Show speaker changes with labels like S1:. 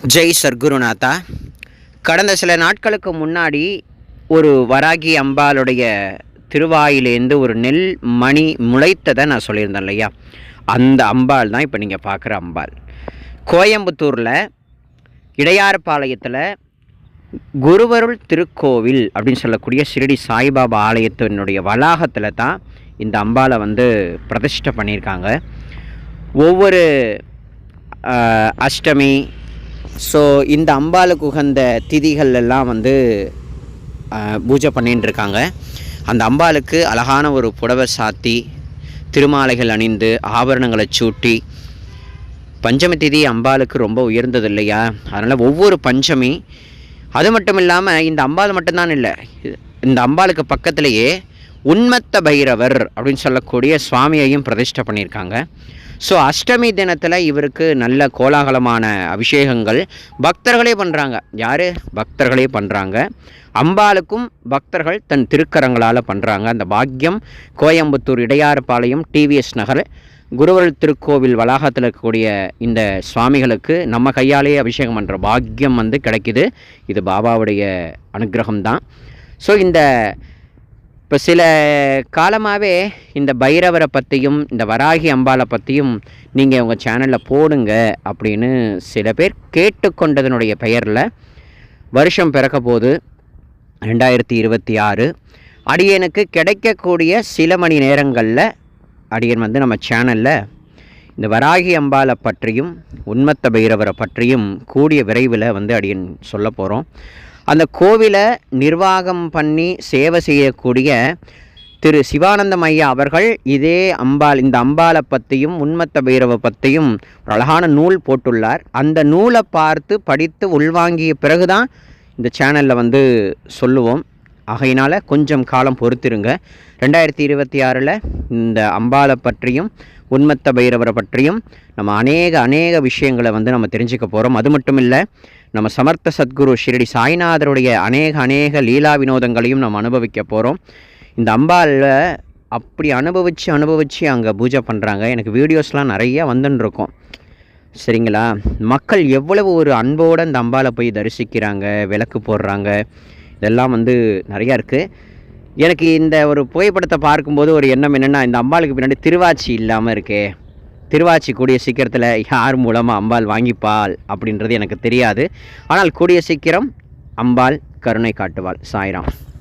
S1: ஜெய் சர்க்குருநாதா கடந்த சில நாட்களுக்கு முன்னாடி ஒரு வராகி அம்பாளுடைய திருவாயிலேருந்து ஒரு நெல் மணி முளைத்ததை நான் சொல்லியிருந்தேன் இல்லையா? அந்த அம்பாள் தான் இப்போ நீங்கள் பார்க்குற அம்பாள். கோயம்புத்தூரில் இடையார்பாளையத்தில் குருவருள் திருக்கோவில் அப்படின்னு சொல்லக்கூடிய ஷிரடி சாய்பாபா ஆலயத்தினுடைய வளாகத்தில் தான் இந்த அம்பாளை வந்து பிரதிஷ்டை பண்ணியிருக்காங்க. ஒவ்வொரு அஷ்டமி ஸோ இந்த அம்பாளுக்கு உகந்த திதிகள் எல்லாம் வந்து பூஜை பண்ணிட்டுருக்காங்க அந்த அம்பாளுக்கு அழகான ஒரு புடவை சாத்தி திருமாலைகள் அணிந்து ஆபரணங்களை சூட்டி பஞ்சமி திதி அம்பாளுக்கு ரொம்ப உயர்ந்தது இல்லையா அதனால் ஒவ்வொரு பஞ்சமி அது மட்டும் இல்லாமல் இந்த அம்பாள் மட்டும்தான் இல்லை இந்த அம்பாளுக்கு பக்கத்திலேயே உன்மத்த பைரவர் அப்படின்னு சொல்லக்கூடிய சுவாமியையும் பிரதிஷ்டை பண்ணியிருக்காங்க. ஸோ அஷ்டமி தினத்தில் இவருக்கு நல்ல கோலாகலமான அபிஷேகங்கள் பக்தர்களே பண்ணுறாங்க யார்? பக்தர்களே பண்ணுறாங்க அம்பாளுக்கும் பக்தர்கள் தன் திருக்கரங்களால் பண்ணுறாங்க அந்த பாக்கியம் கோயம்புத்தூர் இடையாறுபாளையம் டிவிஎஸ் நகர் குருவல் திருக்கோவில் வளாகத்தில் இருக்கக்கூடிய இந்த சுவாமிகளுக்கு நம்ம கையாலேயே அபிஷேகம் பண்ணுற பாக்கியம் வந்து கிடைக்கிது. இது பாபாவுடைய அனுகிரகம் தான் ஸோ இந்த இப்போ சில காலமாகவே இந்த பைரவரை பற்றியும் இந்த வராகி அம்பாளை பற்றியும் நீங்கள் உங்கள் சேனலில் போடுங்க அப்படின்னு சில பேர் கேட்டுக்கொண்டதனுடைய பெயரில் வருஷம் பிறக்க போது ரெண்டாயிரத்தி இருபத்தி ஆறு அடியனுக்கு கிடைக்கக்கூடிய சில மணி நேரங்களில் அடியன் வந்து நம்ம சேனலில் இந்த வராகி அம்பாளை பற்றியும் உண்மத்த பைரவரை பற்றியும் கூடிய விரைவில் வந்து அடியன் சொல்ல போகிறோம் அந்த கோவிலை நிர்வாகம் பண்ணி சேவை செய்யக்கூடிய திரு சிவானந்தம் ஐயா அவர்கள் இதே அம்பாள் இந்த அம்பாளை பற்றியும் உன்மத்த பைரவ பற்றியும் ஒரு அழகான நூல் போட்டுள்ளார். அந்த நூலை பார்த்து படித்து உள்வாங்கிய பிறகுதான் இந்த சேனலில் வந்து சொல்லுவோம். ஆகையினால் கொஞ்சம் காலம் பொறுத்திருங்க. ரெண்டாயிரத்தி இருபத்தி ஆறில் இந்த அம்பாளை பற்றியும் உன்மத்த பைரவரை பற்றியும் நம்ம அநேக அநேக விஷயங்களை வந்து நம்ம தெரிஞ்சுக்க போகிறோம் அது மட்டும் இல்லை நம்ம சமர்த்த சத்குரு ஷிரடி சாய்நாதருடைய அநேக அநேக லீலா வினோதங்களையும் நம்ம அனுபவிக்க போகிறோம் இந்த அம்பாளில் அப்படி அனுபவித்து அனுபவித்து அங்கே பூஜை பண்ணுறாங்க எனக்கு வீடியோஸ்லாம் நிறையா வந்துன்னு சரிங்களா? மக்கள் எவ்வளவு ஒரு அன்போடு அந்த அம்பாளை போய் தரிசிக்கிறாங்க விளக்கு போடுறாங்க. இதெல்லாம் வந்து நிறையா இருக்குது எனக்கு இந்த ஒரு புகைப்படத்தை பார்க்கும்போது ஒரு எண்ணம் என்னென்னா இந்த அம்பாளுக்கு பின்னாடி திருவாச்சி இல்லாமல் இருக்கே. திருவாச்சி கூடிய சீக்கிரத்தில் யார் மூலமாக அம்பாள் வாங்கிப்பாள் அப்படின்றது எனக்கு தெரியாது. ஆனால் கூடிய சீக்கிரம் அம்பாள் கருணை காட்டுவாள். சாய்ராம்.